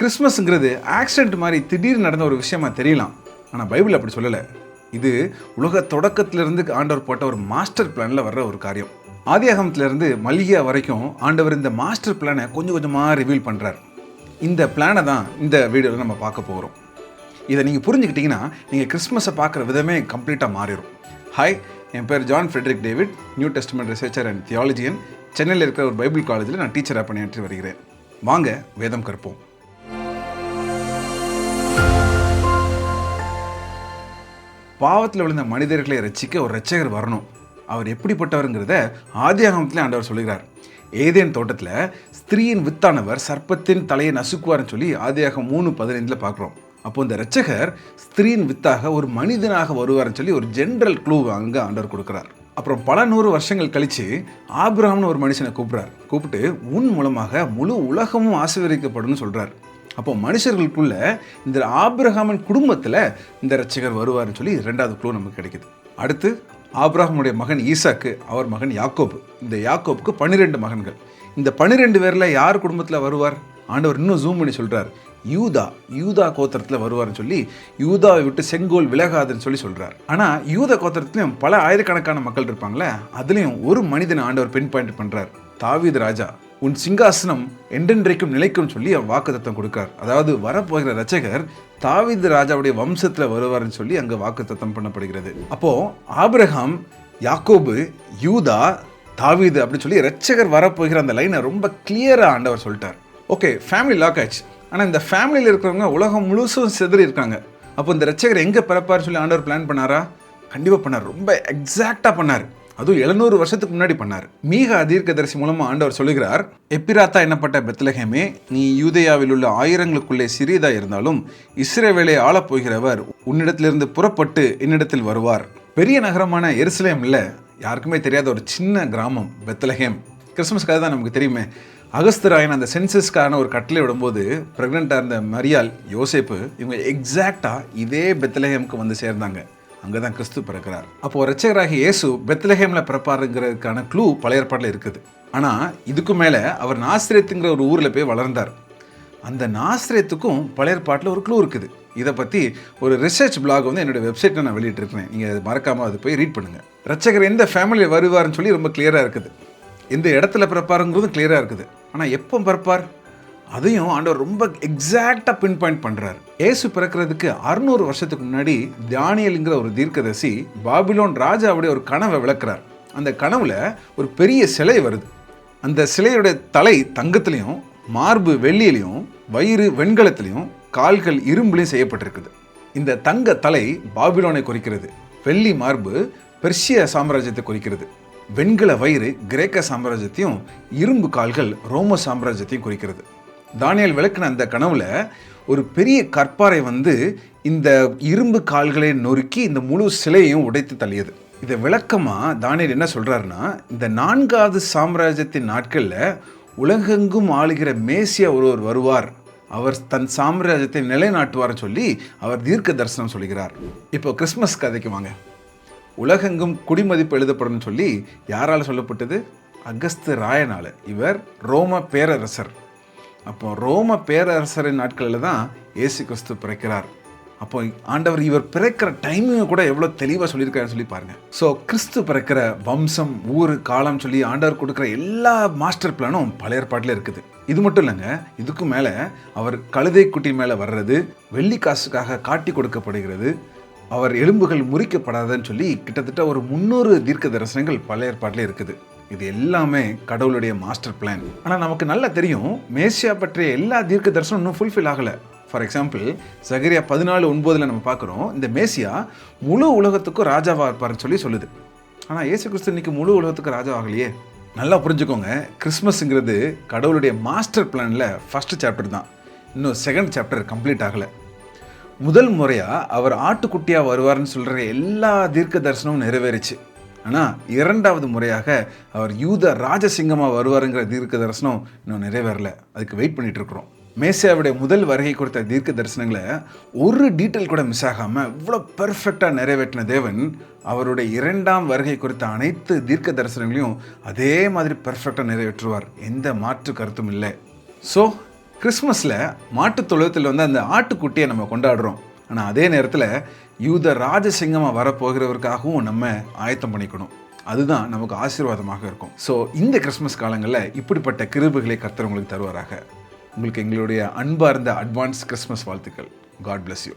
கிறிஸ்மஸ்ங்கிறது accident மாதிரி திடீர்னு நடந்த ஒரு விஷயமா தெரியலாம். ஆனால் பைபிள் அப்படி சொல்லலை. இது உலக தொடக்கத்திலிருந்து ஆண்டவர் போட்ட ஒரு மாஸ்டர் பிளானில் வர்ற ஒரு காரியம். ஆதியாகமத்திலிருந்து மல்லிகா வரைக்கும் ஆண்டவர் இந்த மாஸ்டர் பிளானை கொஞ்சம் கொஞ்சமாக ரிவீல் பண்ணுறார் இந்த பிளானை தான் இந்த வீடியோவில் நம்ம பார்க்க போகிறோம் இதை நீங்கள் புரிஞ்சுக்கிட்டிங்கன்னா நீங்கள் கிறிஸ்மஸை பார்க்குற விதமே கம்ப்ளீட்டாக மாறிடும் ஹாய் என் பேர் John Frederick David New Testament researcher and theologian சென்னையில் இருக்கிற ஒரு பைபிள் காலேஜில் நான் டீச்சராக பணியாற்றி வருகிறேன். வாங்க வேதம் கற்போம். பாவத்தில் விழுந்த மனிதர்களை ரட்சிக்க ஒரு ரட்சகர் வரணும். அவர் எப்படிப்பட்டவருங்கிறத ஆதியாகமத்திலே ஆண்டவர் சொல்லுகிறார். ஏதேன் தோட்டத்தில் ஸ்திரீயின் வித்தானவர் சர்ப்பத்தின் தலையை நசுக்குவார்னு சொல்லி ஆதியாகம் மூணு பதினைந்தில் பார்க்குறோம். அப்போ இந்த ரட்சகர் ஸ்திரீயின் வித்தாக ஒரு மனிதனாக வருவார்னு சொல்லி ஒரு ஜென்ரல் க்ளூ அங்கே ஆண்டவர் கொடுக்குறார். அப்புறம் பல நூறு வருஷங்கள் கழித்து ஆபிரகாம்னு ஒரு மனுஷனை கூப்பிட்றார். கூப்பிட்டு உன் மூலமாக முழு உலகமும் ஆசீர்வதிக்கப்படும் சொல்கிறார் அப்போ மனுஷர்களுக்குள்ள இந்த ஆப்ரஹாமின் குடும்பத்தில் இந்த ரட்சகர் வருவார்னு சொல்லி ரெண்டாவது குழு நமக்கு கிடைக்குது. அடுத்து ஆப்ரஹாமுடைய மகன் ஈசாக்கு அவர் மகன் யாக்கோபு. இந்த யாக்கோபுக்கு பன்னிரெண்டு மகன்கள். இந்த பன்னிரெண்டு பேரில் யார் குடும்பத்தில் வருவார்? ஆண்டவர் இன்னும் ஜூம் பண்ணி சொல்கிறார் யூதா யூதா கோத்திரத்தில் வருவார்னு சொல்லி யூதாவை விட்டு செங்கோல் விலகாதுன்னு சொல்லி சொல்கிறார் ஆனால் யூதா கோத்திரத்துலையும் பல ஆயிரக்கணக்கான மக்கள் இருப்பாங்களே அதுலேயும் ஒரு மனிதனை ஆண்டவர் பின் பாயிண்ட் பண்ணுறார் தாவீது ராஜா. உன் சிங்காசனம் என்றென்றைக்கும் நிலைக்கும் சொல்லி அவன் வாக்குத்தத்தம் கொடுக்கார். அதாவது வரப்போகிற ரச்சகர் தாவிது ராஜாவுடைய வம்சத்தில் வருவார்னு சொல்லி அங்கே வாக்குத்தத்தம் பண்ணப்படுகிறது. அப்போது ஆபிரகாம் யாக்கோபு யூதா தாவீது அப்படின்னு சொல்லி ரட்சகர் வரப்போகிற அந்த லைனை ரொம்ப கிளியராக ஆண்டவர் சொல்லிட்டார். ஓகே ஃபேமிலி லாக் ஆச்சு ஆனால் இந்த ஃபேமிலியில் இருக்கிறவங்க உலகம் முழுசும் செதறி இருக்காங்க. அப்போ இந்த ரட்சகர் எங்கே பிறப்பார் சொல்லி ஆண்டவர் பிளான் பண்ணாரா? கண்டிப்பாக பண்ணார். ரொம்ப எக்ஸாக்டாக பண்ணார். அதுவும் எழுநூறு வருஷத்துக்கு முன்னாடி பண்ணார். மீக அதீர்க்கதரிசி மூலமா ஆண்டவர் சொல்லுகிறார் எப்பிராத்தா என்னப்பட்ட பெத்லஹேமே நீ யூதேயாவில் உள்ள ஆயிரங்களுக்குள்ளே சிறியதா இருந்தாலும் இஸ்ரேவேலை ஆளப் போகிறவர் உன்னிடத்திலிருந்து புறப்பட்டு என்னிடத்தில் வருவார். பெரிய நகரமான எருசலேம்ல யாருக்குமே தெரியாத ஒரு சின்ன கிராமம் பெத்லஹேம். கிறிஸ்மஸ் கதை தான் நமக்கு தெரியுமே அகஸ்தராயன் அந்த சென்சஸ்க்கான ஒரு கட்டளை விடும்போது ப்ரெக்னெண்ட்டாக இருந்த மரியால் யோசேப்பு இவங்க எக்ஸாக்டாக இதே பெத்லஹேமுக்கு வந்து சேர்ந்தாங்க. அங்கே தான் கிறிஸ்து பிறக்கிறார். அப்போது ரட்சகராகி இயேசு பெத்லஹேமில் பிறப்பாருங்கிறதுக்கான க்ளூ பழைய ஏற்பாட்டில் இருக்குது. ஆனால் இதுக்கு மேலே அவர் நாசிரியத்துங்கிற ஒரு ஊரில் போய் வளர்ந்தார். அந்த நாசிரியத்துக்கும் பழைய ஏற்பாட்டில் ஒரு க்ளூ இருக்குது. இதை பற்றி ஒரு ரிசர்ச் பிளாக் வந்து என்னுடைய வெப்சைட்டில் நான் வெளியிட்டிருக்கிறேன். நீங்கள் அது மறக்காமல் அது போய் ரீட் பண்ணுங்கள் ரட்சகர் எந்த ஃபேமிலியில் வருவார்னு சொல்லி ரொம்ப கிளியராக இருக்குது. எந்த இடத்துல பிறப்பாருங்கிறதும் கிளியராக இருக்குது. ஆனால் எப்போ பிறப்பார்? அதையும் ஆண்டவர் ரொம்ப எக்ஸாக்டாக பின் பாயிண்ட் பண்ணுறார் ஏசு பிறக்கிறதுக்கு அறுநூறு வருஷத்துக்கு முன்னாடி தானியலுங்கிற ஒரு தீர்க்கதரிசி பாபிலோன் ராஜாவுடைய ஒரு கனவை விளக்குறார். அந்த கனவுல ஒரு பெரிய சிலை வருது. அந்த சிலையுடைய தலை தங்கத்திலையும் மார்பு வெள்ளியிலையும் வயிறு வெண்கலத்திலையும் கால்கள் இரும்புலையும் செய்யப்பட்டிருக்குது. இந்த தங்க தலை பாபிலோனை குறிக்கிறது. வெள்ளி மார்பு பெர்ஷிய சாம்ராஜ்யத்தை குறிக்கிறது. வெண்கல வயிறு கிரேக்க சாம்ராஜ்யத்தையும் இரும்பு கால்கள் ரோம சாம்ராஜ்யத்தையும் குறிக்கிறது. தானியல் விளக்குன அந்த கனவுல ஒரு பெரிய கற்பாறை வந்து இந்த இரும்பு கால்களை நொறுக்கி இந்த முழு சிலையையும் உடைத்து தள்ளியது. இதை விளக்கமாக தானியல் என்ன சொல்கிறாருன்னா இந்த நான்காவது சாம்ராஜ்யத்தின் நாட்களில் உலகெங்கும் ஆளுகிற மேசியா ஒருவர் வருவார். அவர் தன் சாம்ராஜ்யத்தை நிலைநாட்டுவார் சொல்லி அவர் தீர்க்க தரிசனம் சொல்கிறார். இப்போ கிறிஸ்மஸ் கதைக்கு வாங்க. உலகெங்கும் குடிமதிப்பு எழுதப்படும் சொல்லி யாரால் சொல்லப்பட்டது? அகஸ்து ராயனால. இவர் ரோம பேரரசர். அப்போ ரோம பேரரசரின் நாட்களில் தான் ஏசு கிறிஸ்து பிறக்கிறார். அப்போ ஆண்டவர் இவர் பிறக்கிற டைமிங் கூட எவ்வளோ தெளிவாக சொல்லியிருக்காருன்னு சொல்லி பாருங்க. ஸோ கிறிஸ்து பிறக்கிற வம்சம் ஊர் காலம் சொல்லி ஆண்டவர் கொடுக்குற எல்லா மாஸ்டர் பிளானும் பழைய ஏற்பாட்டில் இருக்குது. இது மட்டும் இல்லைங்க இதுக்கு மேலே அவர் கழுதை குட்டி மேலே வர்றது வெள்ளி காசுக்காக காட்டி கொடுக்கப்படுகிறது அவர் எலும்புகள் முறிக்கப்படாதன்னு சொல்லி கிட்டத்தட்ட ஒரு முந்நூறு தீர்க்க தரிசனங்கள் பழைய ஏற்பாட்டில் இருக்குது. இது எல்லாமே கடவுளுடைய மாஸ்டர் பிளான் ஆனால் நமக்கு நல்லா தெரியும் மேசியா பற்றிய எல்லா தீர்க்க தரிசனம் இன்னும் ஃபுல்ஃபில் ஆகலை. ஃபார் எக்ஸாம்பிள் சகரியா பதினாலு ஒன்பதில் நம்ம பார்க்குறோம் இந்த மேசியா முழு உலகத்துக்கும் ராஜாவாக இருப்பார்னு சொல்லி சொல்லுது. ஆனால் இயேசு கிறிஸ்து இன்னைக்கு முழு உலகத்துக்கு ராஜாவாகலையே? நல்லா புரிஞ்சுக்கோங்க கிறிஸ்மஸ்ங்கிறது கடவுளுடைய மாஸ்டர் பிளானில் ஃபர்ஸ்ட் சாப்டர் தான். இன்னும் செகண்ட் சாப்டர் கம்ப்ளீட் ஆகலை. முதல் முறையாக அவர் ஆட்டுக்குட்டியாக வருவார்னு சொல்கிற எல்லா தீர்க்க தரிசனமும் நிறைவேறிச்சு. ஆனால் இரண்டாவது முறையாக அவர் யூத ராஜசிங்கமாக வருவாருங்கிற தீர்க்க தரிசனம் இன்னும் நிறைவேறல. அதுக்கு வெயிட் பண்ணிகிட்டு இருக்கிறோம் மேசியாவுடைய முதல் வருகை கொடுத்த தீர்க்க தரிசனங்களை ஒரு டீட்டெயில் கூட மிஸ் ஆகாமல் இவ்வளோ பெர்ஃபெக்டாக நிறைவேற்றின தேவன் அவருடைய இரண்டாம் வருகை குறித்த அனைத்து தீர்க்க தரிசனங்களையும் அதே மாதிரி பெர்ஃபெக்டாக நிறைவேற்றுவார். எந்த மாற்று கருத்தும் இல்லை. ஸோ கிறிஸ்மஸில் மாட்டுத் தொழுவத்தில் வந்து அந்த ஆட்டுக்குட்டியை நம்ம கொண்டாடுறோம். ஆனால் அதே நேரத்தில் யூத ராஜசிங்கமாக வரப்போகிறவருக்காகவும் நம்ம ஆயத்தம் பண்ணிக்கணும். அதுதான் நமக்கு ஆசீர்வாதமாக இருக்கும். ஸோ இந்த கிறிஸ்மஸ் காலங்களில் இப்படிப்பட்ட கிருபுகளை கர்த்தர் உங்களுக்கு தருவாராக. உங்களுக்கு எங்களுடைய அன்பார்ந்த அட்வான்ஸ் கிறிஸ்மஸ் வாழ்த்துக்கள். God bless you